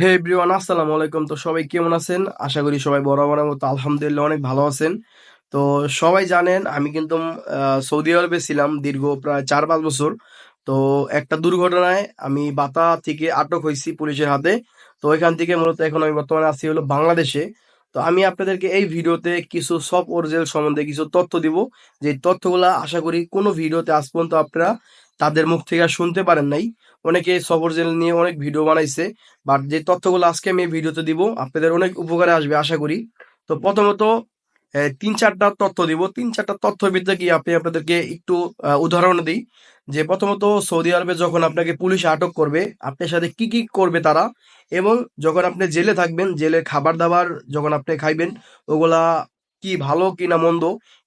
হে everyone আসসালামু আলাইকুম। তো সবাই কেমন আছেন? আশা করি সবাই বরাবরের মতো আলহামদুলিল্লাহ অনেক ভালো আছেন। তো সবাই জানেন, আমি কিন্তু সৌদি আরবে ছিলাম দীর্ঘ প্রায় চার পাঁচ বছর। তো একটা দুর্ঘটনায় আমি বাতা থেকে আটক হয়েছি পুলিশের হাতে। তো ওইখান থেকে মূলত এখন আমি বর্তমানে আছি হলো বাংলাদেশে। তো আমি আপনাদেরকে এই ভিডিওতে কিছু সব অরিজিনাল সম্বন্ধে কিছু তথ্য দিব। যে তথ্যগুলা আশা করি কোনো ভিডিওতে আজ পর্যন্ত আপনারা তাদের মুখ থেকে আর শুনতে পারেন নাই। অনেকে সব জেল নিয়ে অনেক ভিডিও বানাইছে বাট যে তথ্যগুলো আজকে আমি ভিডিওতে দিব, আপনাদের অনেক উপকারে আসবে, আশা করি। তো প্রথমত তিন চারটা তথ্য দিব। তিন চারটা ভিতরে কি আপনি আপনাদেরকে একটু উদাহরণ দিই। যে প্রথমত, সৌদি আরবে যখন আপনাকে পুলিশ আটক করবে, আপনার সাথে কি কি করবে তারা? এবং যখন আপনি জেলে থাকবেন, জেলে খাবার দাবার যখন আপনি খাইবেন, ওগুলা কি ভালো কি না মন্দ?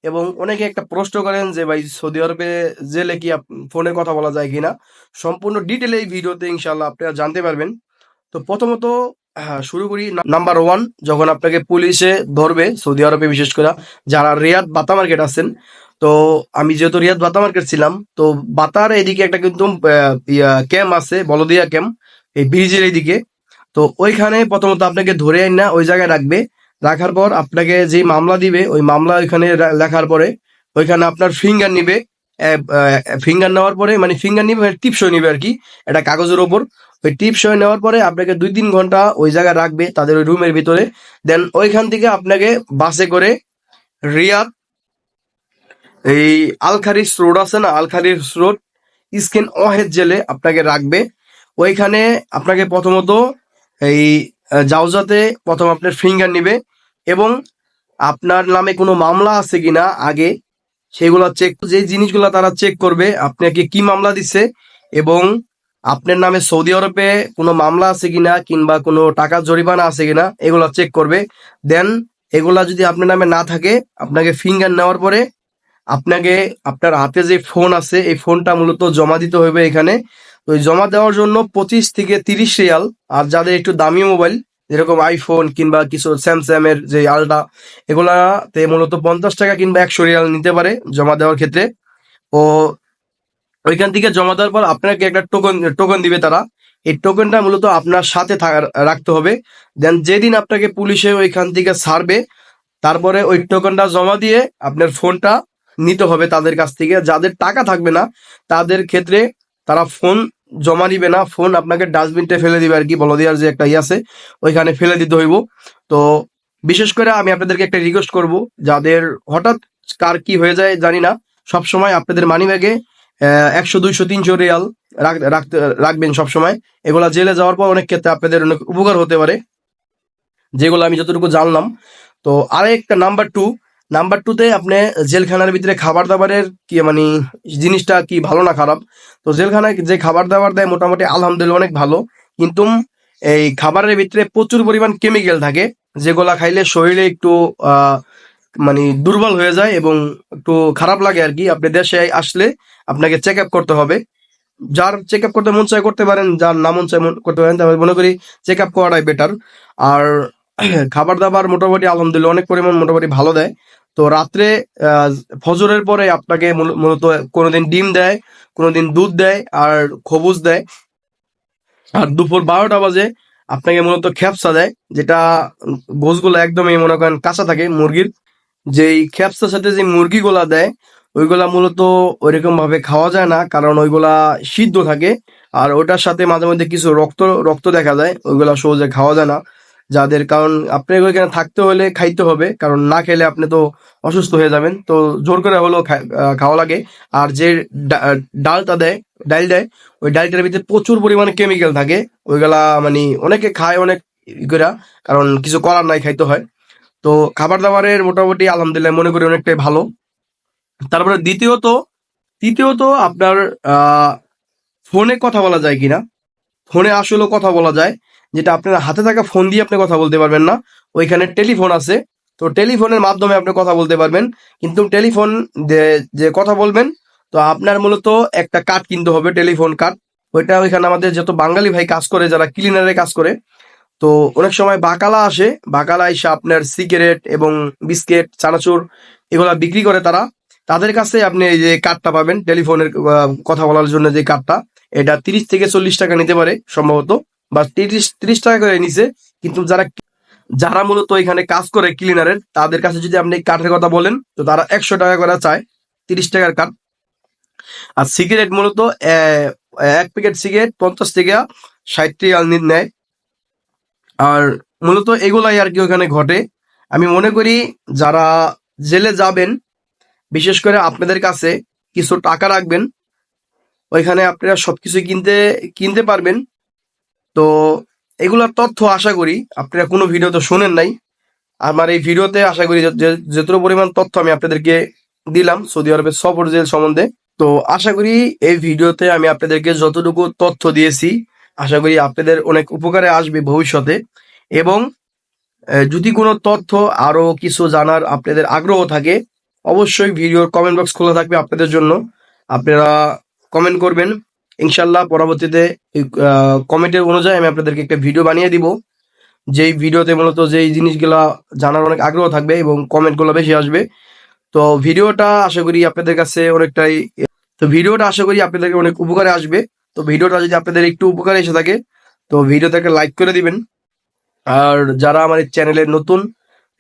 এবং অনেকে একটা প্রশ্ন করেন যে, ভাই, সৌদি আরবে জেলে কি ফোনে কথা বলা যায় কিনা? সম্পূর্ণ ডিটেল এই ভিডিওতে ইনশাল্লাহ আপনারা জানতে পারবেন। তো প্রথমত শুরু করি নাম্বার ওয়ান যখন আপনাকে পুলিশে ধরবে, সৌদি আরবে বিশেষ করে, যারা রিয়াদ বাতা মার্কেট আছেন, তো আমি যেহেতু রিয়াদ বাতা মার্কেট ছিলাম, তো বাতার এদিকে একটা কিন্তু ক্যাম্প আছে, বলদিয়া ক্যাম্প, এই ব্রিজের এইদিকে তো ওইখানে প্রথমত আপনাকে ধরে না, ওই জায়গায় রাখবে। রাখার পর আপনাকে যে মামলা দিবে, ওই মামলা ওইখানে লেখার পরে ওইখানে আপনার ফিঙ্গার নিবে ফিঙ্গার নেওয়ার পরে মানে ফিঙ্গার নিবে টিপসই নিবে আর কি একটা কাগজের ওপর। ওই টিপ সই নেওয়ার পরে আপনাকে দুই তিন ঘণ্টা ওই জায়গায় রাখবে, তাদের ওই রুমের ভিতরে। দেন ওইখান থেকে আপনাকে বাসে করে রিয়াদ, এই আলখারিস রোড আছে না, আলখারিস রোড স্কিন অহেদ জেলে আপনাকে রাখবে। ওইখানে আপনাকে প্রথমত এই জাউজাতে প্রথম আপনার ফিঙ্গার নিবে। এবং আপনার নামে কোনো মামলা আছে কিনা আগে সেগুলো চেক যে জিনিসগুলো তারা চেক করবে, আপনাকে কি মামলা দিচ্ছে এবং আপনার নামে সৌদি আরবে কোনো মামলা আছে কিনা কিংবা কোনো টাকা জরিমানা আছে কিনা এগুলো চেক করবে। দেন এগুলা যদি আপনার নামে না থাকে, আপনাকে ফিঙ্গার নেওয়ার পরে আপনাকে আপনার হাতে যে ফোন আছে, এই ফোনটা মূলত জমা দিতে হবে এখানে। তো জমা দেওয়ার জন্য পঁচিশ থেকে তিরিশ রিয়াল, আর যাদের একটু দামি মোবাইল যেরকম আইফোন কিংবা কিছু স্যামসাং এর যে আলটা এগুলাতে মূলত পঞ্চাশ টাকা কিংবা একশো রিয়াল নিতে পারে জমা দেওয়ার ক্ষেত্রে। ও ওইখান থেকে জমা দেওয়ার পর আপনাকে একটা টোকন টোকন দিবে তারা। এই টোকনটা মূলত আপনার সাথে রাখতে হবে। দেন যেদিন আপনাকে পুলিশে ওইখান থেকে ছাড়বে, তারপরে ওই টোকনটা জমা দিয়ে আপনার ফোনটা নিতে হবে তাদের কাছ থেকে। যাদের টাকা থাকবে না, তাদের ক্ষেত্রে তারা ফোন জমা নিবে না, ফোন আপনাকে ডাস্টবিনটা ফেলে দিবে আর কি, বলদিয়ার যে একটা ই আছে, ওইখানে ফেলে দিতে হইব। তো বিশেষ করে আমি আপনাদেরকে একটা রিকোয়েস্ট করব, যাদের হঠাৎ কার কি হয়ে যায় জানি না সব সময় আপনাদের মানি ব্যাগে একশো, দুইশো, তিনশো রিয়াল রাখ- রাখতে রাখবেন সবসময়। এগুলা জেলে যাওয়ার পর অনেক ক্ষেত্রে আপনাদের অনেক উপকার হতে পারে, যেগুলো আমি যতটুকু জানলাম। তো আরেকটা নাম্বার টু নাম্বার টুতে আপনি জেলখানার ভিতরে খাবার দাবারের কি মানে জিনিসটা কি ভালো না খারাপ? তো জেলখানায় যে খাবার দাবার দেয় মোটামুটি আলহামদুলিল্লাহ অনেক ভালো। কিন্তু এই খাবারের ভিতরে প্রচুর পরিমাণ কেমিক্যাল থাকে, যেগুলা খাইলে শরীরে একটু মানে দুর্বল হয়ে যায় এবং একটু খারাপ লাগে আর কি। আপনি দেশে আসলে আপনাকে চেক আপ করতে হবে। যার চেক আপ করতে মন চায় করতে পারেন, যার না মন চায় করতে পারেন তবে মনে করি চেক আপ করাটাই বেটার আর খাবার দাবার মোটামুটি আলহামদুলিল্লাহ অনেক পরিমাণ মোটামুটি ভালো দেয়। তো রাত্রে ফজরের পরে আপনাকে মূলত কোনোদিন ডিম দেয়, কোনোদিন দুধ দেয় আর খবুজ দেয়। আর দুপুর বারোটা বাজে আপনাকে মূলত খেপসা দেয়, যেটা গোসগুলো একদমই মনে করেন কাঁচা থাকে মুরগির। যেই খেপসার সাথে যে মুরগিগুলা দেয়, ওইগুলা মূলত ওইরকম ভাবে খাওয়া যায় না, কারণ ওইগুলা সিদ্ধ থাকে। আর ওটার সাথে মাঝে মধ্যে কিছু রক্ত রক্ত দেখা যায়, ওইগুলা সহজে খাওয়া যায় না। যাদের, কারণ আপনাকে ওইখানে থাকতে হলে খাইতে হবে, কারণ না খেলে আপনি তো অসুস্থ হয়ে যাবেন। তো জোর করে হলেও খাওয়া লাগে। আর যে ডালটা দেয় ডাল দেয়, ওই ডালটার ভিতরে প্রচুর পরিমাণে কেমিক্যাল থাকে। ওইগুলা মানে অনেকে খায়, অনেক ই কারণ কিছু করার নাই, খাইতে হয়। তো খাবার দাবারের মোটামুটি আলহামদুলিল্লাহ মনে করি অনেকটাই ভালো। তারপরে দ্বিতীয়ত, তৃতীয়ত আপনার ফোনে কথা বলা যায় কিনা। ফোনে আসলে কথা বলা যায়, যেটা আপনার হাতে থাকা ফোন দিয়ে আপনি কথা বলতে পারবেন না। ওইখানে টেলিফোন আছে। তো টেলিফোনের মাধ্যমে আপনি কথা বলতে পারবেন। কিন্তু টেলিফোন যে কথা বলবেন, তো আপনার মূলত একটা কার্ড কিনতে হবে, টেলিফোন কার্ড। ওইটা ওইখানে আমাদের যত বাঙালি ভাই কাজ করে, যারা ক্লিনারে কাজ করে, তো অনেক সময় বাকালা আসে। বাকালা এসে আপনার সিগারেট এবং বিস্কিট, চানাচুর এগুলা বিক্রি করে তারা। তাদের কাছে আপনি এই যে কার্ডটা পাবেন, টেলিফোনের কথা বলার জন্য যে কার্ডটা এটা তিরিশ থেকে চল্লিশ টাকা নিতে পারে সম্ভবত, বা তিরিশ তিরিশ টাকা করে নিছে, কিন্তু যারা যারা মূলত এখানে কাজ করে ক্লিনারের তাদের কাছে যদি আপনি কাঠের কথা বলেন, তো তারা একশো টাকা করে চায় তিরিশ টাকার কাঠ। আর সিগারেট মূলত এক প্যাকেট সিগারেট পঞ্চাশ টাকা ষাট টাকা নেয়। আর মূলত এগুলাই আর কি ওখানে ঘটে। আমি মনে করি যারা জেলে যাবেন, বিশেষ করে আপনাদের কাছে কিছু টাকা রাখবেন ওইখানে আপনারা সবকিছু কিনতে কিনতে পারবেন। তো এগুলোর তথ্য আশা করি আপনারা কোনো ভিডিও তো শোনেন নাই। আমার এই ভিডিওতে আশা করি যতটুকু পরিমাণ তথ্য আমি আপনাদেরকে দিলাম, সৌদি আরবের সফর জেল সম্বন্ধে। তো আশা করি এই ভিডিওতে আমি আপনাদেরকে যতটুকু তথ্য দিয়েছি, আশা করি আপনাদের অনেক উপকারে আসবে ভবিষ্যতে। এবং যদি কোনো তথ্য আরও কিছু জানার আপনাদের আগ্রহ থাকে, অবশ্যই ভিডিওর কমেন্ট বক্স খোলা থাকবে আপনাদের জন্য। আপনারা কমেন্ট করবেন। ইনশাল্লাহ পরবর্তীতে কমেন্টের অনুযায়ী আমি আপনাদেরকে একটা ভিডিও বানিয়ে দিব, যেই ভিডিওতে মূলত যেই জিনিসগুলো জানার অনেক আগ্রহ থাকবে এবং কমেন্টগুলো বেশি আসবে। তো ভিডিওটা আশা করি আপনাদের কাছে অনেকটাই, তো ভিডিওটা আশা করি আপনাদেরকে অনেক উপকারে আসবে। তো ভিডিওটা যদি আপনাদের একটু উপকারে এসে থাকে, তো ভিডিওতে একটা লাইক করে দিবেন। আর যারা আমার এই চ্যানেলে নতুন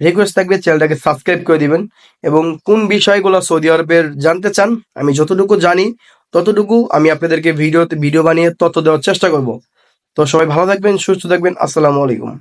রিকোয়েস্ট থাকবে চ্যানেলটাকে সাবস্ক্রাইব করে দিবেন। এবং কোন বিষয়গুলো সৌদি আরবের জানতে চান, আমি যতটুকু জানি ততটুকু আমি আপনাদেরকে ভিডিওতে ভিডিও বানিয়ে তথ্য দেওয়ার চেষ্টা করব। তো সবাই ভালো থাকবেন, সুস্থ থাকবেন, আসসালামু আলাইকুম।